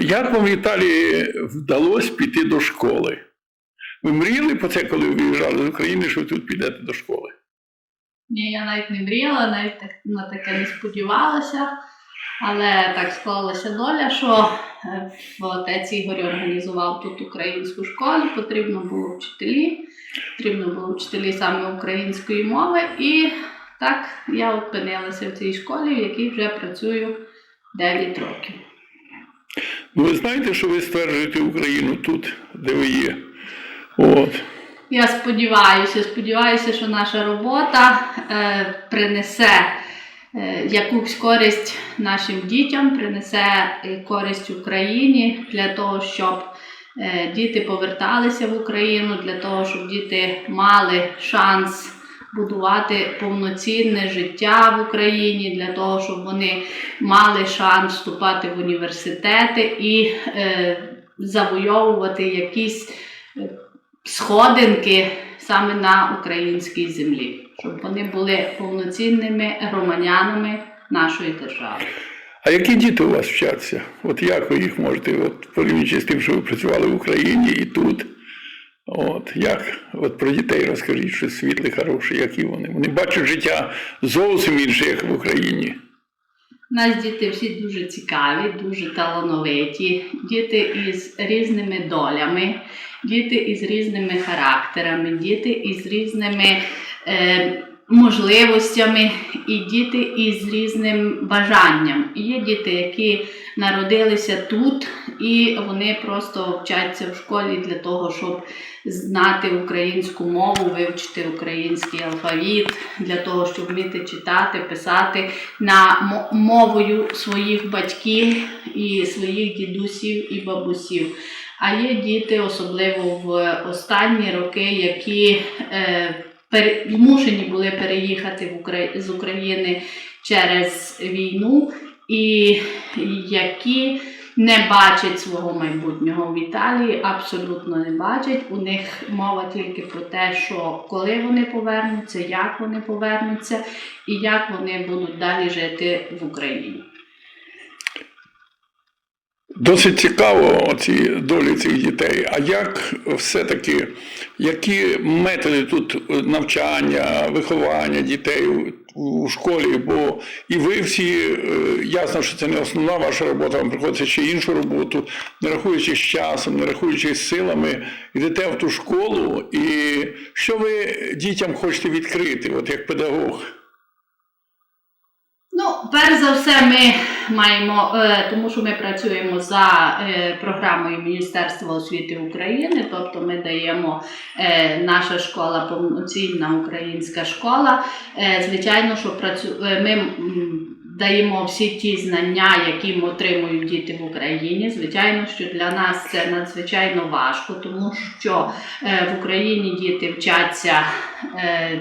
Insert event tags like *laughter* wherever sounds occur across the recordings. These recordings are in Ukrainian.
Як вам в Італії вдалося піти до школи? Ви мріяли про це, коли виїжджали з України, що ви тут підете до школи? Ні, я навіть не мріяла, навіть так, на таке не сподівалася. Але так склалася доля, що е, отець Ігор організував тут українську школу, потрібно було вчителі, потрібно було вчителі саме української мови. І так я опинилася в цій школі, в якій вже працюю 9 років. Ну, ви знаєте, що ви стверджуєте Україну тут, де ви є. От. Я сподіваюся, сподіваюся, що наша робота е, принесе е, якусь користь нашим дітям, принесе користь Україні для того, щоб е, діти поверталися в Україну, для того, щоб діти мали шанс будувати повноцінне життя в Україні, для того, щоб вони мали шанс вступати в університети і е, завойовувати якісь е, сходинки саме на українській землі, щоб вони були повноцінними громадянами нашої держави. А які діти у вас вчаться? От як ви їх можете, от порівнюючи з тим, що ви працювали в Україні і тут? От як? От про дітей розкажіть, що світлі, хороші, які вони. Вони бачать життя зовсім інше, як в Україні. У нас діти всі дуже цікаві, дуже талановиті, діти із різними долями, діти із різними характерами, діти із різними е, можливостями і діти із різним бажанням. Є діти, які народилися тут, і вони просто вчаться в школі для того, щоб знати українську мову, вивчити український алфавіт, для того, щоб вміти читати, писати на мовою своїх батьків і своїх дідусів і бабусів. А є діти, особливо в останні роки, які е, змушені були переїхати в Укра... з України через війну, і які не бачать свого майбутнього в Італії, абсолютно не бачать. У них мова тільки про те, що коли вони повернуться, як вони повернуться і як вони будуть далі жити в Україні. Досить цікаво ці долі цих дітей. А як все-таки, які методи тут навчання, виховання дітей у- школі? Бо і ви всі, е, ясно, що це не основна ваша робота, вам приходиться ще іншу роботу, не рахуючи з часом, не рахуючи з силами, йдете в ту школу, і що ви дітям хочете відкрити, от як педагог? Ну, перш за все, ми маємо, е, тому що ми працюємо за е, програмою Міністерства освіти України, тобто ми даємо е, наша школа повноцінна українська школа. Звичайно, що працю... ми даємо всі ті знання, які отримують діти в Україні. Звичайно, що для нас це надзвичайно важко, тому що в Україні діти вчаться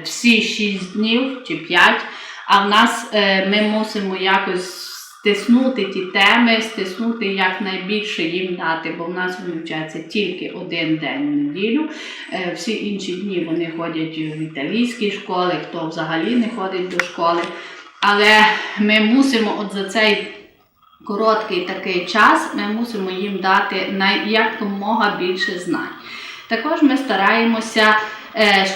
всі 6 днів чи 5 а в нас е, ми мусимо якось стиснути ті теми, стиснути якнайбільше їм дати, бо в нас вони вчаться тільки один день в неділю. Е, всі інші дні вони ходять в італійські школи, хто взагалі не ходить до школи. Але ми мусимо от за цей короткий такий час ми мусимо їм дати якомога більше знань. Також ми стараємося,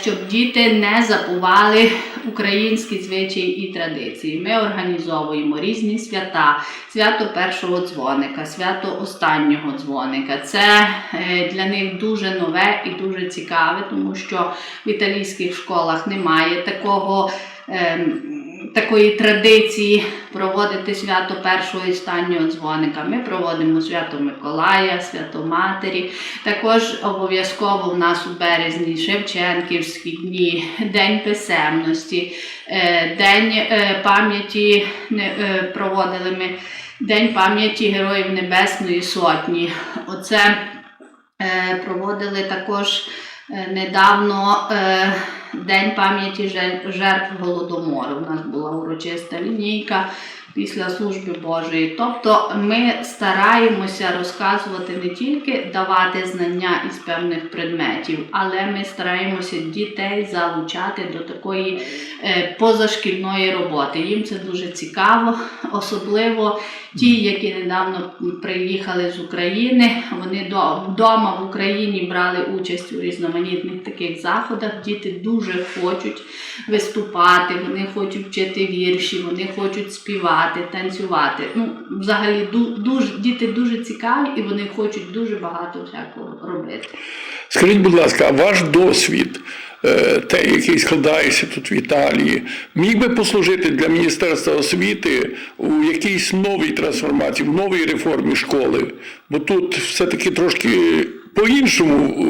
щоб діти не забували українські звичаї і традиції. Ми організовуємо різні свята, свято першого дзвоника, свято останнього дзвоника. Це е, для них дуже нове і дуже цікаве, тому що в італійських школах немає такого. Такої традиції проводити свято першого і останнього дзвоника. Ми проводимо свято Миколая, свято Матері. Також обов'язково в нас у березні Шевченківські дні, День писемності, е, День е, пам'яті е, проводили ми День пам'яті Героїв Небесної Сотні. Оце проводили також недавно День пам'яті жертв Голодомору. У нас була урочиста лінійка. Після служби Божої. Тобто ми стараємося розказувати не тільки давати знання із певних предметів, але ми стараємося дітей залучати до такої е, позашкільної роботи. Їм це дуже цікаво, особливо ті, які недавно приїхали з України. Вони до- вдома в Україні брали участь у різноманітних таких заходах. Діти дуже хочуть виступати, вони хочуть вчити вірші, вони хочуть співати, танцювати. Ну, взагалі, ду- дуже, діти дуже цікаві і вони хочуть дуже багато всякого робити. Скажіть, будь ласка, ваш досвід, е, те, який складається тут в Італії, міг би послужити для Міністерства освіти у якійсь новій трансформації, в новій реформі школи? Бо тут все-таки трошки по-іншому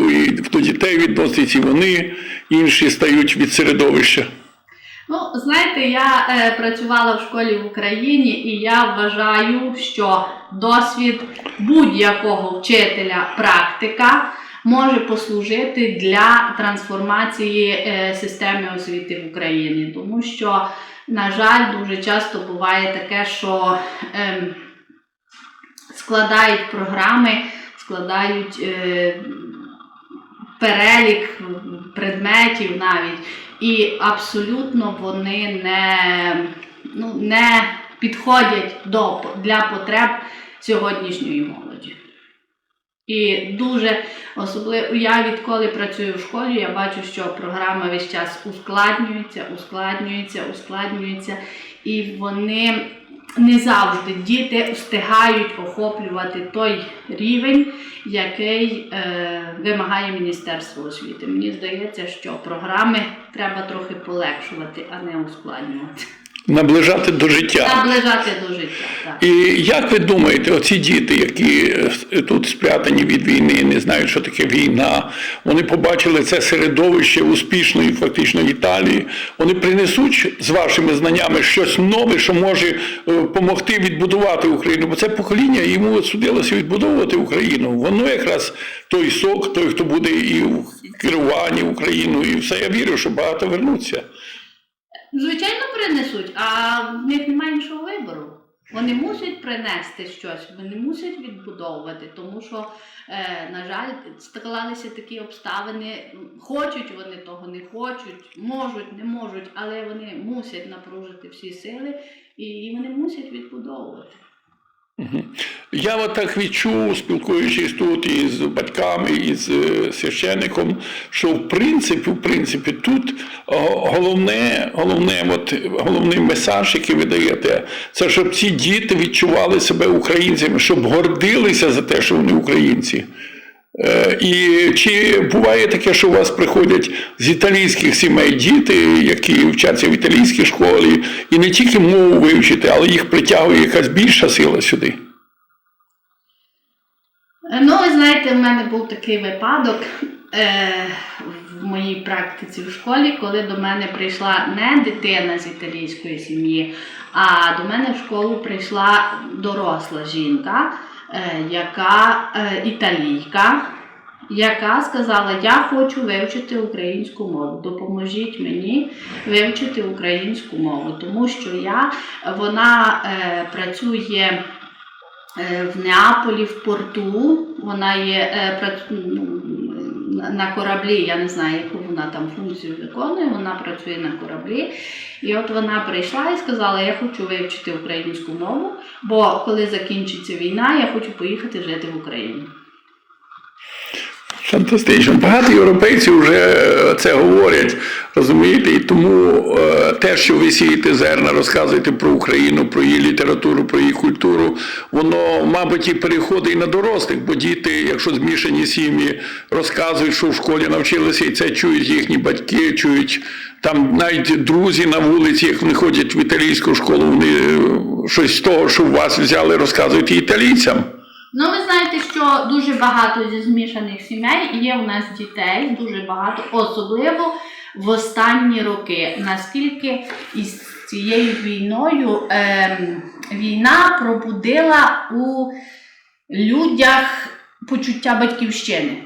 до дітей відносяться вони, інші стають від середовища. Ну, знаєте, я е, працювала в школі в Україні, і я вважаю, що досвід будь-якого вчителя практика може послужити для трансформації е, системи освіти в Україні. Тому що, на жаль, дуже часто буває таке, що ем, складають програми, складають е, перелік предметів навіть, і абсолютно вони не, ну, не підходять до, для потреб сьогоднішньої молоді. І дуже особливо я відколи працюю в школі, я бачу, що програма весь час ускладнюється, ускладнюється, ускладнюється, і вони не завжди діти встигають охоплювати той рівень, який е, вимагає Міністерство освіти. Мені здається, що програми треба трохи полегшувати, а не ускладнювати. Наближати до життя. Наближати до життя. Так. І як ви думаєте, оці діти, які е, тут спрятані від війни, не знають, що таке війна, вони побачили це середовище успішної фактично Італії, вони принесуть з вашими знаннями щось нове, що може допомогти відбудувати Україну. Бо це покоління йому судилося відбудовувати Україну. Воно якраз той сок, той, хто буде і в керуванні Україною, і все. Я вірю, що багато вернуться. Звичайно, принесуть, а в них немає іншого вибору. Вони мусять принести щось, вони мусять відбудовувати, тому що, е, на жаль, склалися такі обставини. Хочуть вони того, не хочуть, можуть, не можуть, але вони мусять напружити всі сили і вони мусять відбудовувати. Я от так відчув, спілкуючись тут із батьками, із е, священником, що в принципі, в принципі, тут головне, головне, от, головний месаж, який ви даєте, це щоб ці діти відчували себе українцями, щоб гордилися за те, що вони українці. Е, І чи буває таке, що у вас приходять з італійських сімей діти, які вчаться в італійській школі, і не тільки мову вивчити, але їх притягує якась більша сила сюди? Ну, ви знаєте, в мене був такий випадок е, в моїй практиці в школі, коли до мене прийшла не дитина з італійської сім'ї, а до мене в школу прийшла доросла жінка, е, яка е, італійка, яка сказала: Я хочу вивчити українську мову. Допоможіть мені вивчити українську мову, тому що я вона е, працює. Е, в Неаполі в порту. Вона є е, ну, на- кораблі. Я не знаю, яку вона там функцію виконує. Вона працює на кораблі. І от вона прийшла і сказала: Я хочу вивчити українську мову, бо коли закінчиться війна, я хочу поїхати жити в Україну. Фантастично. Багато європейців вже е, це говорять, розумієте, і тому е, те, що ви сієте зерна, розказуєте про Україну, про її літературу, про її культуру, воно, мабуть, і переходить на дорослих, бо діти, якщо змішані сім'ї, розказують, що в школі навчилися, і це чують їхні батьки, чують там навіть друзі на вулиці, як вони ходять в італійську школу, вони е, щось з того, що у вас взяли, розказують і італійцям. Ну, ви знаєте, що дуже багато зі змішаних сімей є у нас дітей, дуже багато, особливо в останні роки. Наскільки із цією війною е, війна пробудила у людях почуття батьківщини.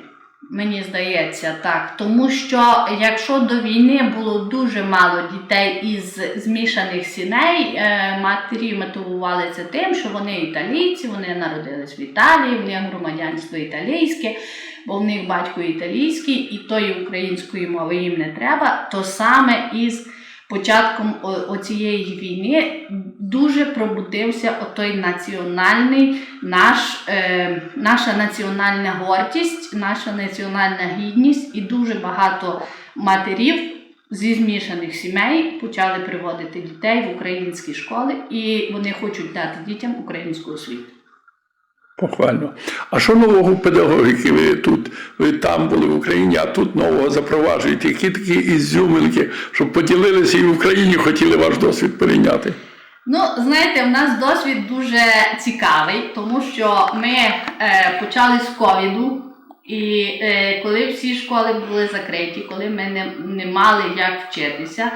Мені здається, так. Тому що якщо до війни було дуже мало дітей із змішаних сімей, е, матері мотивувалися тим, що вони італійці, вони народились в Італії, в них громадянство італійське, бо в них батько італійський, і тої української мови їм не треба. То саме із початком оцієї війни дуже пробудився отой національний наш, е, наша національна гордість, наша національна гідність, і дуже багато матерів зі змішаних сімей почали приводити дітей в українські школи, і вони хочуть дати дітям українську освіту. Похвально. А що нового педагогіки? Ви тут, ви там були в Україні, а тут нового запроваджуєте. Які такі ізюминки, щоб поділилися і в Україні хотіли ваш досвід перейняти? Ну, знаєте, в нас досвід дуже цікавий, тому що ми е, почали з ковіду, і е, коли всі школи були закриті, коли ми не, не мали як вчитися,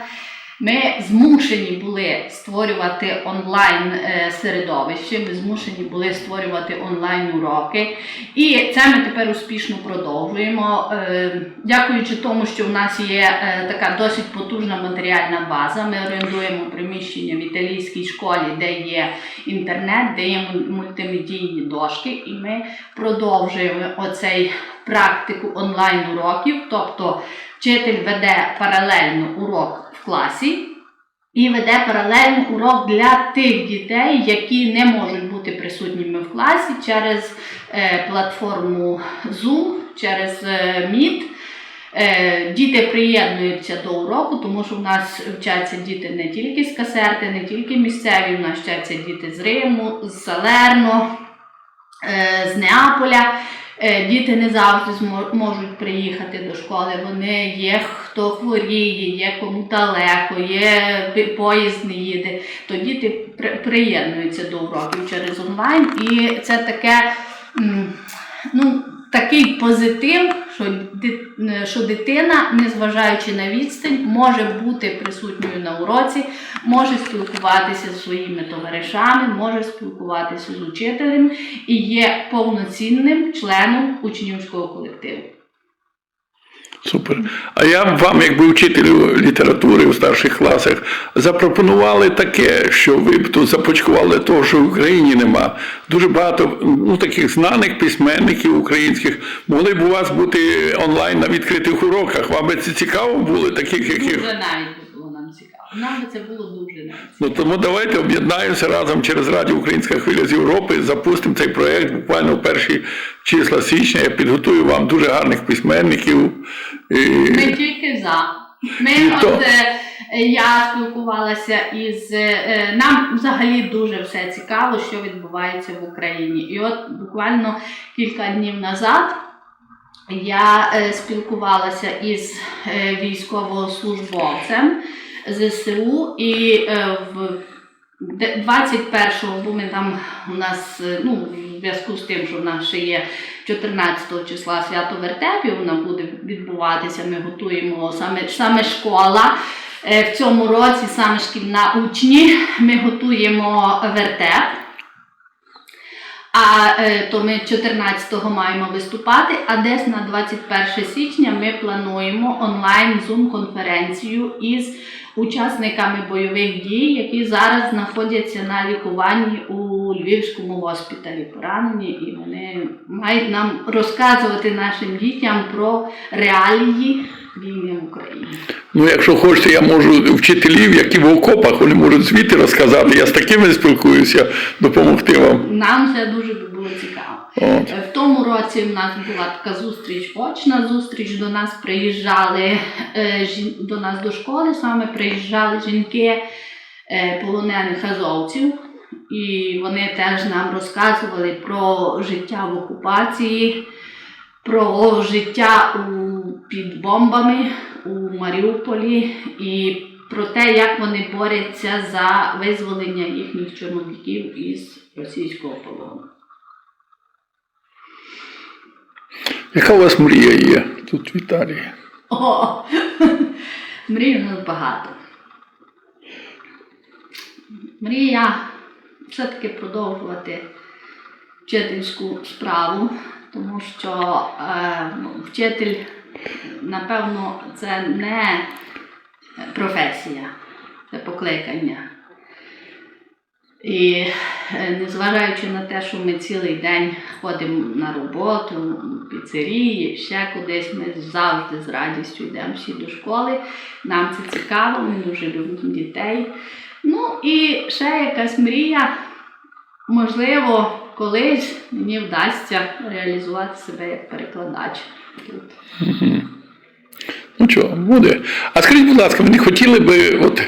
ми змушені були створювати онлайн е, середовище, ми змушені були створювати онлайн уроки. І це ми тепер успішно продовжуємо. Е, Дякуючи тому, що в нас є е, така досить потужна матеріальна база. Ми орендуємо приміщення в італійській школі, де є інтернет, де є мультимедійні дошки, і ми продовжуємо оцей практику онлайн уроків. Тобто вчитель веде паралельно урок в класі. І веде паралельно урок для тих дітей, які не можуть бути присутніми в класі через е, платформу Zoom, через е, Meet. Е, діти приєднуються до уроку, тому що в нас вчаться діти не тільки з Касерти, не тільки місцеві, в нас вчаться діти з Риму, з Салерно, з Неаполя. Е, Діти не завжди можуть приїхати до школи. Вони є хто хворіє, є кому далеко, є поїзд не їде. То діти при- приєднуються до уроків через онлайн, і це таке. Ну, такий позитив, е, що дитина, незважаючи на відстань, може бути присутньою на уроці, може спілкуватися зі своїми товаришами, може спілкуватися з учителем і є повноцінним членом учнівського колективу. Супер. А я вам, якби вчителю літератури у старших класах, запропонували таке, що ви б тут започкували того, що в Україні нема. Дуже багато ну, таких знаних письменників українських могли б у вас бути онлайн на відкритих уроках. Вам би це цікаво було, таких, яких. Дуже навіть було нам цікаво. Нам би це було дуже навіть Ну тому давайте об'єднаємося разом через Радіо Українська хвиля з Європи, запустимо цей проєкт буквально в перші числа січня. Я підготую вам дуже гарних письменників. Ми тільки за. Ми І то- от е, я спілкувалася із е, нам взагалі дуже все цікаво, що відбувається в Україні. І от буквально кілька днів назад я е, спілкувалася із е, військовослужбовцем ЗСУ і е, в 21-го, бо ми там у нас е, ну, в зв'язку з тим, що в нас ще є 14 числа свято вертепів, воно буде відбуватися. Ми готуємо саме, саме школа. Е, В цьому році саме шкільна учні. Ми готуємо вертеп. А е, то ми 14-го маємо виступати, а десь на 21 січня ми плануємо онлайн зум-конференцію із учасниками бойових дій, які зараз знаходяться на лікуванні у Львівському госпіталі поранені, і вони мають нам розказувати нашим дітям про реалії війни в Україні. Ну, якщо хочете, я можу вчителів, які в окопах, вони можуть звідти розказати. Я з такими спілкуюся, допомогти вам. Нам це дуже. Е, В тому році в нас була така зустріч, очна зустріч. До нас приїжджали е, до нас до школи саме приїжджали жінки е, полонених азовців, і вони теж нам розказували про життя в окупації, про життя у, під бомбами у Маріуполі і про те, як вони борються за визволення їхніх чоловіків із російського полону. Яка у вас мрія є тут в Італії? О, *laughs* мрій багато. Мрія все-таки продовжувати вчительську справу, тому що е, ну, вчитель, напевно, це не професія, це покликання. І е, незважаючи на те, що ми цілий день ходимо на роботу, піцерії, ще кудись, ми завжди з радістю йдемо всі до школи. Нам це цікаво, ми дуже любимо дітей. Ну і ще якась мрія, можливо, колись мені вдасться реалізувати себе як перекладач. Ну що, буде. А скажіть, будь ласка, ви не хотіли би от,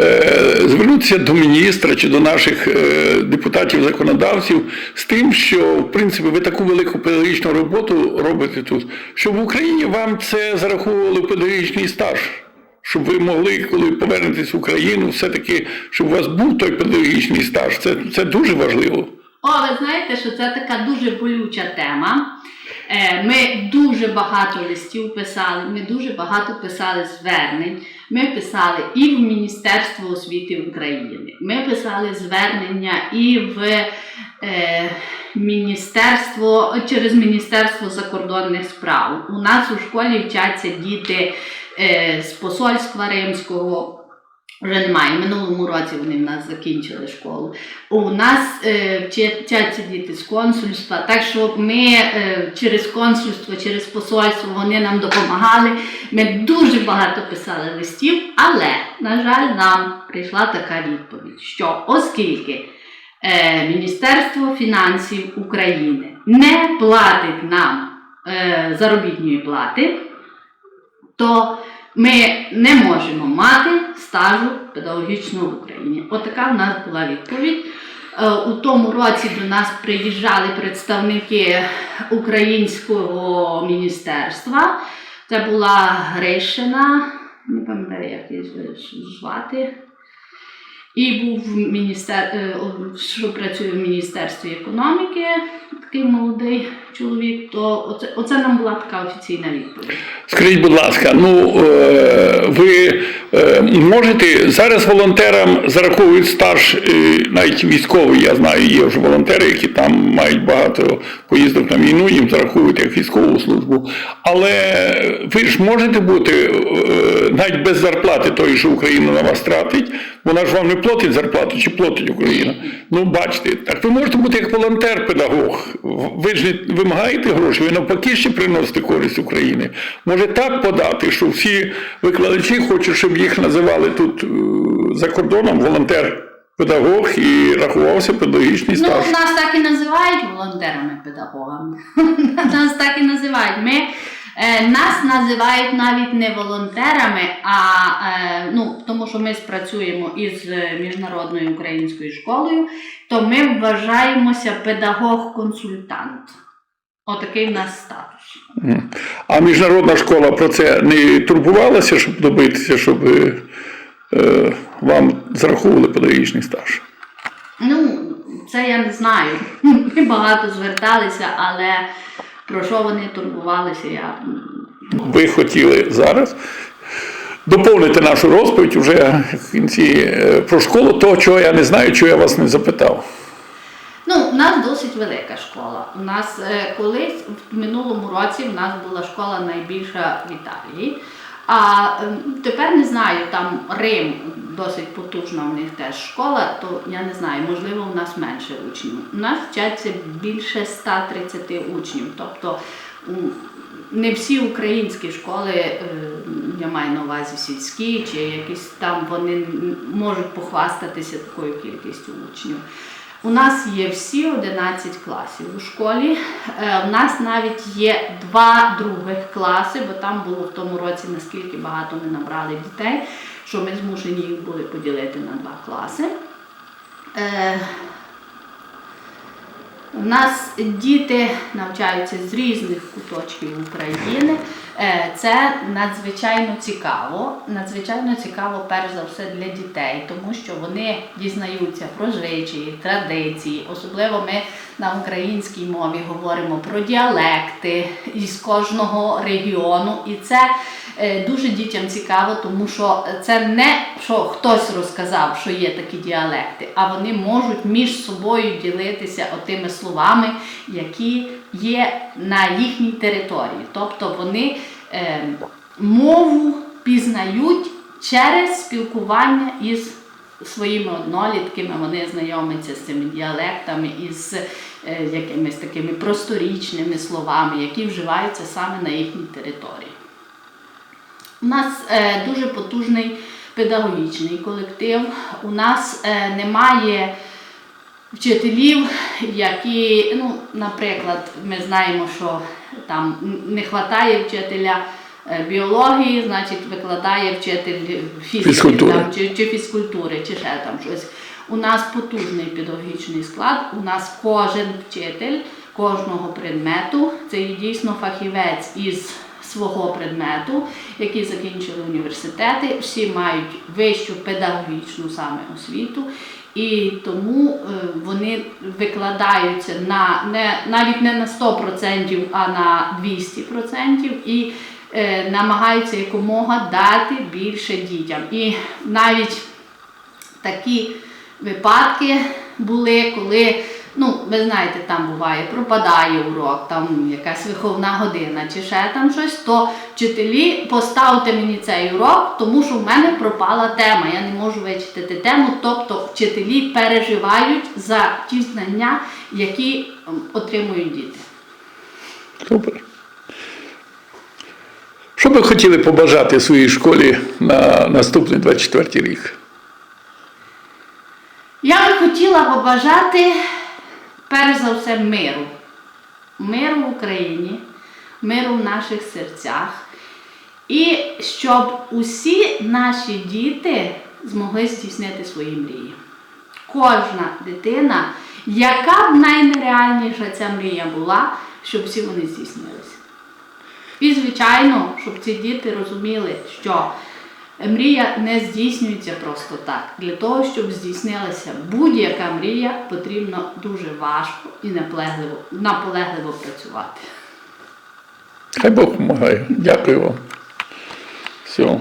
е, звернутися до міністра чи до наших е, депутатів-законодавців з тим, що в принципі ви таку велику педагогічну роботу робите тут, щоб в Україні вам це зараховували педагогічний стаж? Щоб ви могли, коли повернетесь в Україну, все-таки, щоб у вас був той педагогічний стаж. Це, це дуже важливо. О, ви знаєте, що це така дуже болюча тема. Е, Ми дуже багато листів писали, ми дуже багато писали звернень. Ми писали і в Міністерство освіти України, ми писали звернення і в е, Міністерство через Міністерство закордонних справ. У нас у школі вчаться діти е, з посольства римського. Вже немає. Минулому році вони в нас закінчили школу. У нас е, вчаться діти з консульства, так що ми е, через консульство, через посольство вони нам допомагали. Ми дуже багато писали листів, але, на жаль, нам прийшла така відповідь, що оскільки е, Міністерство фінансів України не платить нам е, заробітної плати, то ми не можемо мати стажу педагогічного в Україні. Отака в нас була відповідь. Е, У тому році до нас приїжджали представники українського міністерства. Це була Гришина, не пам'ятаю, як її звати. І був міністер, е, що працює в Міністерстві економіки, такий молодий чоловік, то оце, оце нам була така офіційна відповідь. Скажіть, будь ласка, ну е, ви е, можете зараз волонтерам зараховують стаж, навіть військовий, я знаю, є вже волонтери, які там мають багато поїздок на війну, їм зараховують як військову службу. Але ви ж можете бути навіть без зарплати тої, що Україна на вас тратить, вона ж вам не платить зарплату чи платить Україна. Ну, бачите, так ви можете бути як волонтер-педагог. Ви ж не вимагаєте гроші, ви навпаки ще приносите користь України. Може так подати, що всі викладачі хочуть, щоб їх називали тут е, за кордоном волонтер-педагог і рахувався педагогічний Ну, нас так і називають волонтерами-педагогами. *laughs* Нас так і називають. Ми, нас називають навіть не волонтерами, а е, ну, тому що ми спрацюємо із е, міжнародною українською школою, то ми вважаємося педагог-консультант. Отакий в нас статус. А міжнародна школа про це не турбувалася, щоб добитися, щоб е, е, вам зараховували педагогічний стаж. Ну, це я не знаю. *laughs* Ми багато зверталися, але про що вони турбувалися, я ви хотіли зараз доповнити нашу розповідь вже в кінці е, про школу, того, чого я не знаю, чого я вас не запитав. Ну, у нас досить велика школа. У нас е, колись в минулому році в нас була школа найбільша в Італії. А ем, тепер не знаю, там Рим досить потужна у них теж школа, то я не знаю, можливо, у нас менше учнів. У нас вчаться більше 130 учнів. Тобто не всі українські школи, е, я маю на увазі сільські, чи якісь там вони можуть похвастатися такою кількістю учнів. У нас є всі 11 класів у школі. Е, У нас навіть є два других класи, бо там було в тому році наскільки багато ми набрали дітей, що ми змушені їх були поділити на два класи. Е, У нас діти навчаються з різних куточків України. Е, Це надзвичайно цікаво. Надзвичайно цікаво, перш за все, для дітей, тому що вони дізнаються про звичаї, традиції. Особливо ми на українській мові говоримо про діалекти із кожного регіону. І це е, дуже дітям цікаво, тому що це не що хтось розказав, що є такі діалекти, а вони можуть між собою ділитися отими словами, які є на їхній території. Тобто вони мову пізнають через спілкування із своїми однолітками, вони знайомляться з цими діалектами із е, якимись такими просторічними словами, які вживаються саме на їхній території. У нас е, дуже потужний педагогічний колектив. У нас е, немає вчителів, які, ну, наприклад, ми знаємо, що там не вистачає вчителя е, біології, значить викладає вчитель фізики там, чи, чи фізкультури, чи ще там щось. У нас потужний педагогічний склад, у нас кожен вчитель кожного предмету, це є дійсно фахівець із свого предмету, які закінчили університети, всі мають вищу педагогічну саме освіту, і тому е, вони викладаються на не навіть не на 100%, а на 200% і е, намагаються якомога дати більше дітям. І навіть такі випадки були, коли, ну, ви знаєте, там буває, пропадає урок, там якась виховна година чи ще там щось, то вчителі поставте мені цей урок, тому що в мене пропала тема. Я не можу вичитати тему. Тобто вчителі переживають за ті знання, які ем, отримують діти. Супер. Що би хотіли побажати своїй школі на наступний 24 рік? Я би хотіла побажати перш за все миру. Миру в Україні, миру в наших серцях. І щоб усі наші діти змогли здійснити свої мрії. Кожна дитина, яка б найнереальніша ця мрія була, щоб всі вони здійснилися. І, звичайно, щоб ці діти розуміли, що мрія не здійснюється просто так. Для того, щоб здійснилася будь-яка мрія, потрібно дуже важко і наполегливо, наполегливо працювати. Хай Бог допомагає. Дякую вам. Все.